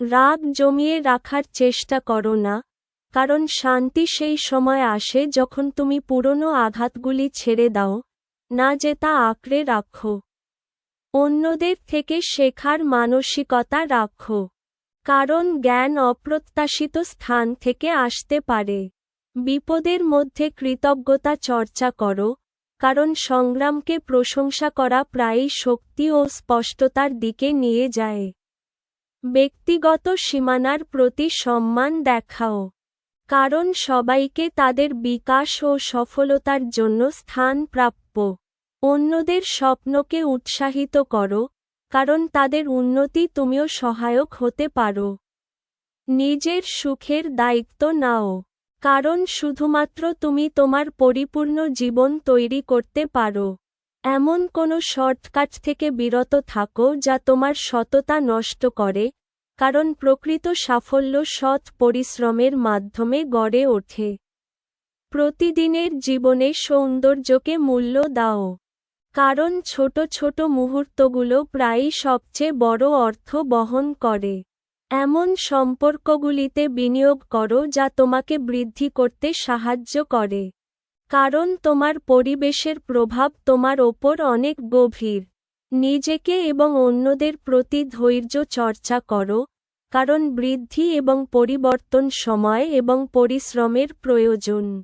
রাগ জমিয়ে রাখার চেষ্টা করো না, কারণ শান্তি সেই সময় আসে যখন তুমি পুরনো আঘাতগুলি ছেড়ে দাও, না যে তা আঁকড়ে রাখো। অন্যদের থেকে শেখার মানসিকতা রাখো, কারণ জ্ঞান অপ্রত্যাশিত স্থান থেকে আসতে পারে। বিপদের মধ্যে কৃতজ্ঞতা চর্চা করো, কারণ সংগ্রামকে প্রশংসা করা প্রায়ই শক্তি ও স্পষ্টতার দিকে নিয়ে যায়। ব্যক্তিগত সীমানার প্রতি সম্মান দেখাও। কারণ সবাইকে তাদের বিকাশ ও সফলতার জন্য স্থান প্রাপ্য। অন্যদের স্বপ্নকে উৎসাহিত করো, কারণ তাদের উন্নতি তুমিও সহায়ক হতে পারো। নিজের সুখের দায়িত্ব নাও। কারণ শুধুমাত্র তুমি তোমার পরিপূর্ণ জীবন তৈরি করতে পারো। এমন কোনো শর্টকাট থেকে বিরত থাকো যা তোমার সততা নষ্ট করে, কারণ প্রকৃত সাফল্য সৎ পরিশ্রমের মাধ্যমে গড়ে ওঠে। প্রতিদিনের জীবনে সৌন্দর্যকে মূল্য দাও। কারণ ছোট ছোট মুহূর্তগুলো প্রায়ই সবচেয়ে বড় অর্থ বহন করে। এমন সম্পর্কগুলিতে বিনিয়োগ করো যা তোমাকে বৃদ্ধি করতে সাহায্য করে। কারণ তোমার পরিবেশের প্রভাব তোমার ওপর অনেক গভীর। নিজেকে এবং অন্যদের প্রতি ধৈর্য চর্চা করো, কারণ বৃদ্ধি এবং পরিবর্তন সময় এবং পরিশ্রমের প্রয়োজন।